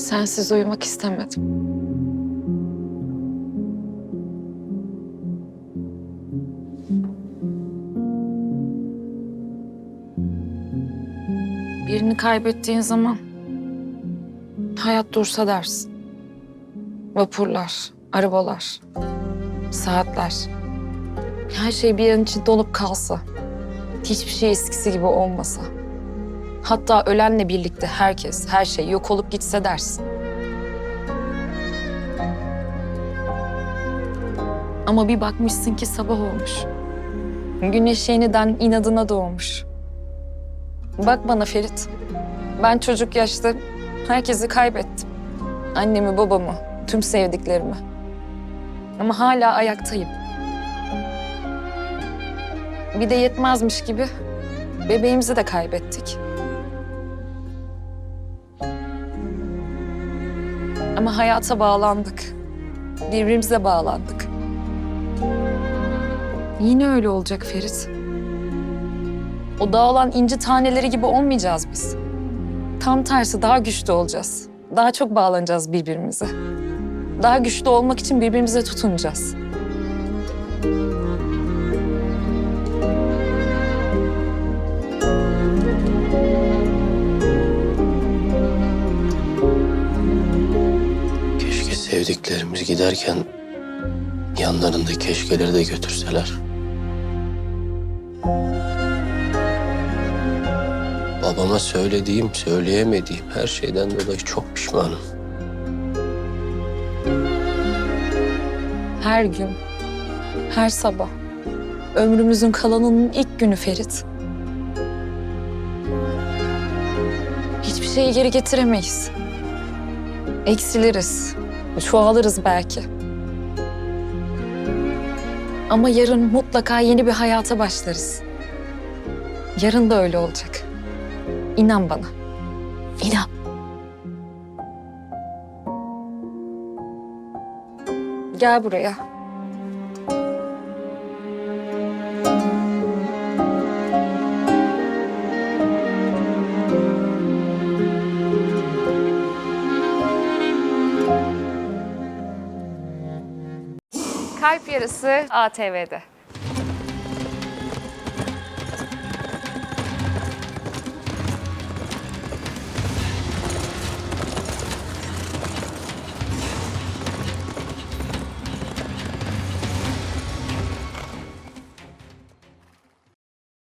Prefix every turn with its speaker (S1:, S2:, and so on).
S1: Sensiz uyumak istemedim. Birini kaybettiğin zaman hayat dursa dersin. Vapurlar, arabalar, saatler. Her şey bir an için donup kalsa. Hiçbir şey eskisi gibi olmasa. Hatta ölenle birlikte herkes, her şey yok olup gitse dersin. Ama bir bakmışsın ki sabah olmuş. Güneş yeniden inadına doğmuş. Bak bana Ferit. Ben çocuk yaşta herkesi kaybettim. Annemi, babamı, tüm sevdiklerimi. Ama hala ayaktayım. Bir de yetmezmiş gibi bebeğimizi de kaybettik. Ama hayata bağlandık. Birbirimize bağlandık. Yine öyle olacak Ferit. O dağılan inci taneleri gibi olmayacağız biz. Tam tersi daha güçlü olacağız. Daha çok bağlanacağız birbirimize. Daha güçlü olmak için birbirimize tutunacağız.
S2: Sevdiklerimiz giderken yanlarında keşkeleri de götürseler. Babama söylediğim, söyleyemediğim her şeyden dolayı çok pişmanım.
S1: Her gün, her sabah. Ömrümüzün kalanının ilk günü Ferit. Hiçbir şeyi geri getiremeyiz. Eksiliriz, çoğalırız belki. Ama yarın mutlaka yeni bir hayata başlarız. Yarın da öyle olacak. İnan bana. İnan. Gel buraya. Yarısı ATV'de.